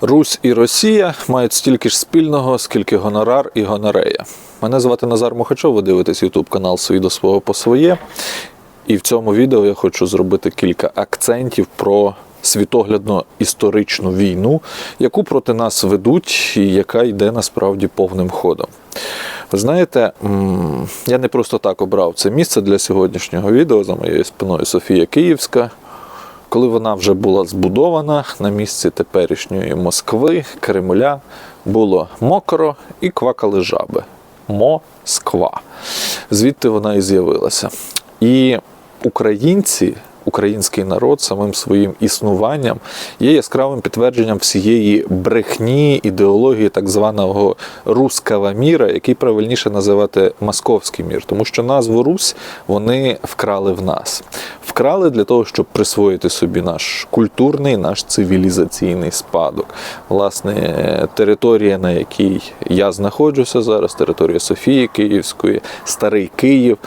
Русь і Росія мають стільки ж спільного, скільки гонорар і гонорея. Мене звати Назар Мухачов, ви дивитесь YouTube канал «Свій до свого по своє. І в цьому відео я хочу зробити кілька акцентів про світоглядно-історичну війну, яку проти нас ведуть і яка йде насправді повним ходом. Ви знаєте, я не просто так обрав це місце для сьогоднішнього відео за моєю спиною Софія Київська. Коли вона вже була збудована на місці теперішньої Москви, Кремля, було мокро і квакали жаби. Москва. Звідти вона і з'явилася. І українці, український народ самим своїм існуванням є яскравим підтвердженням всієї брехні ідеології так званого руского міра, який правильніше називати московський мір, тому що назву Русь вони вкрали в нас. Вкрали для того, щоб присвоїти собі наш культурний, наш цивілізаційний спадок. Власне, територія, на якій я знаходжуся зараз, територія Софії Київської, Старий Київ.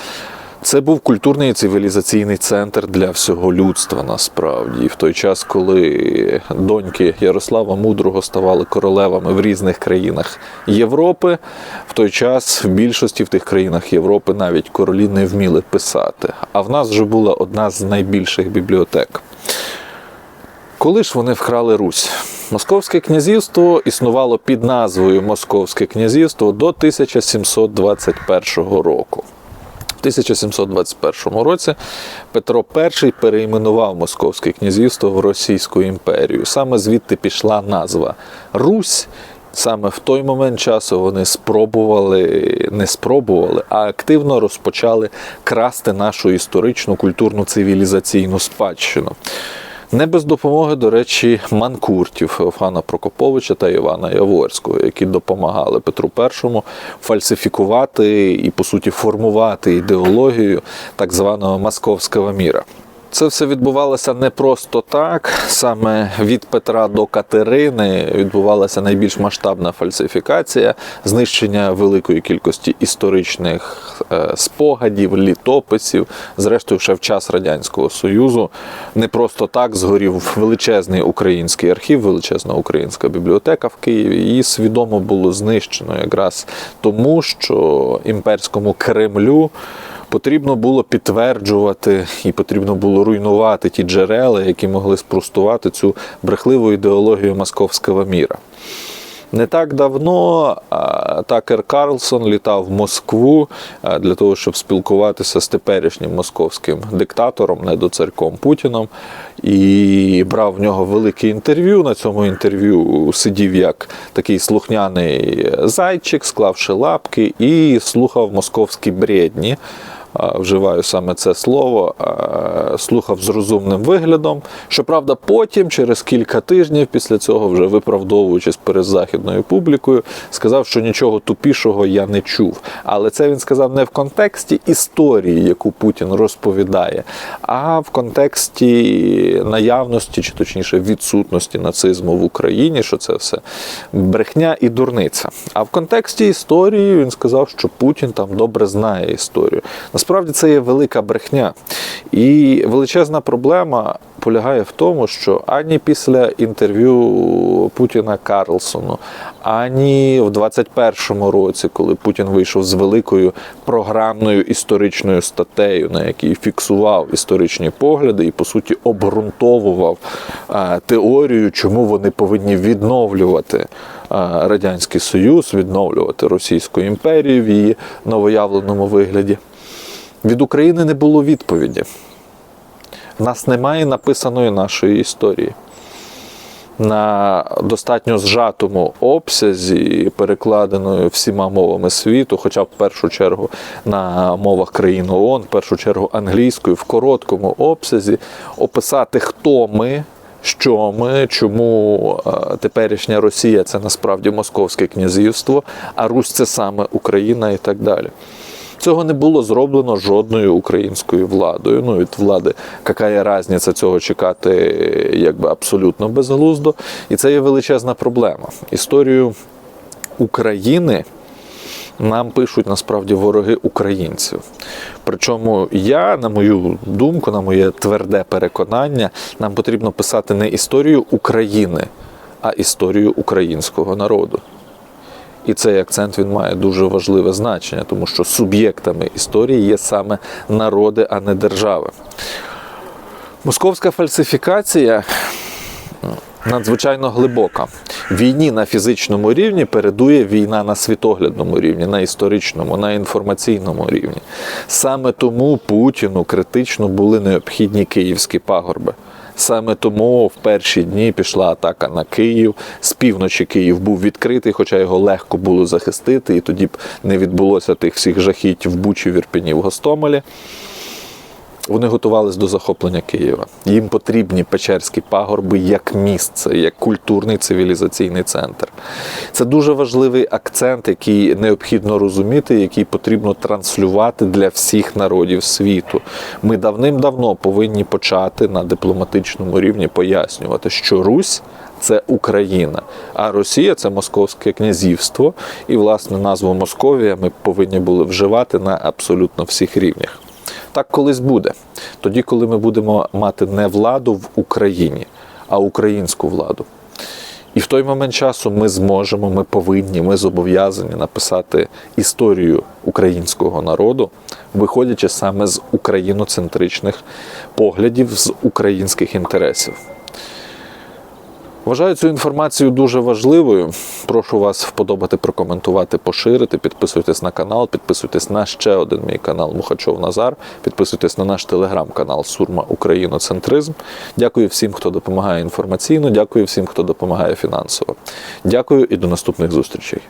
Це був культурний і цивілізаційний центр для всього людства насправді. І в той час, коли доньки Ярослава Мудрого ставали королевами в різних країнах Європи, в той час в більшості в тих країнах Європи навіть королі не вміли писати. А в нас вже була одна з найбільших бібліотек. Коли ж вони вкрали Русь? Московське князівство існувало під назвою Московське князівство до 1721 року. В 1721 році Петро І переіменував Московське князівство в Російську імперію. Саме звідти пішла назва Русь. Саме в той момент часу вони спробували, не спробували, а активно розпочали красти нашу історичну культурну цивілізаційну спадщину. Не без допомоги, до речі, манкуртів Феофана Прокоповича та Івана Яворського, які допомагали Петру І фальсифікувати і, по суті, формувати ідеологію так званого московського міра. Це все відбувалося не просто так. Саме від Петра до Катерини відбувалася найбільш масштабна фальсифікація, знищення великої кількості історичних е, спогадів, літописів. Зрештою, ще в час Радянського Союзу не просто так згорів величезний український архів, величезна українська бібліотека в Києві. Її свідомо було знищено якраз тому, що імперському Кремлю потрібно було підтверджувати і потрібно було руйнувати ті джерела, які могли спростувати цю брехливу ідеологію московського міра. Не так давно Такер Карлсон літав в Москву для того, щоб спілкуватися з теперішнім московським диктатором, недоцарком Путіном, і брав в нього велике інтерв'ю. На цьому інтерв'ю сидів як такий слухняний зайчик, склавши лапки, і слухав московські бредні. Вживаю саме це слово, слухав з розумним виглядом. Щоправда, потім, через кілька тижнів після цього, вже виправдовуючись перед західною публікою, сказав, що нічого тупішого я не чув. Але це він сказав не в контексті історії, яку Путін розповідає, а в контексті наявності, чи точніше відсутності нацизму в Україні, що це все брехня і дурниця. А в контексті історії він сказав, що Путін там добре знає історію. Насправді це є велика брехня. І величезна проблема полягає в тому, що ані після інтерв'ю Путіна Карлсону, ані в 21-му році, коли Путін вийшов з великою програмною історичною статтею, на якій фіксував історичні погляди і, по суті, обґрунтовував е, теорію, чому вони повинні відновлювати. е, Радянський Союз, відновлювати Російську імперію в її новоявленому вигляді. Від України не було відповіді. В нас немає написаної нашої історії. На достатньо зжатому обсязі, перекладеною всіма мовами світу, хоча в першу чергу на мовах країн ООН, в першу чергу англійською, в короткому обсязі, описати, хто ми, що ми, чому е, теперішня Росія це насправді Московське князівство, а Русь це саме Україна і так далі. Цього не було зроблено жодною українською владою. Ну від влади яка є різниця цього чекати, якби абсолютно безглуздо. І це є величезна проблема. Історію України нам пишуть насправді вороги українців. Причому я, на мою думку, на моє тверде переконання, нам потрібно писати не історію України. а історію українського народу. І цей акцент він має дуже важливе значення, тому що суб'єктами історії є саме народи, а не держави. Московська фальсифікація надзвичайно глибока. Війні на фізичному рівні передує війна на світоглядному рівні, на історичному, на інформаційному рівні. Саме тому Путіну критично були необхідні київські пагорби. Саме тому в перші дні пішла атака на Київ. З півночі Київ був відкритий, хоча його легко було захистити, і тоді б не відбулося тих всіх жахіть в Бучі, Вірпіні, в Гостомелі. Вони готувалися до захоплення Києва. Їм потрібні Печерські пагорби як місце, як культурний цивілізаційний центр. Це дуже важливий акцент, який необхідно розуміти, який потрібно транслювати для всіх народів світу. Ми давним-давно повинні почати на дипломатичному рівні пояснювати, що Русь. Це Україна, а Росія це Московське князівство, і власне назву Московія ми повинні були вживати на абсолютно всіх рівнях. Так колись буде. Тоді, коли ми будемо мати не владу в Україні, а українську владу. І в той момент часу ми зможемо, ми повинні, ми зобов'язані написати історію українського народу, виходячи саме з україноцентричних поглядів, з українських інтересів. Вважаю цю інформацію дуже важливою. Прошу вас вподобати, прокоментувати, поширити. Підписуйтесь на канал, підписуйтесь на ще один мій канал Мухачов Назар. Підписуйтесь на наш телеграм-канал Сурма Україноцентризм. Дякую всім, хто допомагає інформаційно. Дякую всім, хто допомагає фінансово. Дякую і до наступних зустрічей.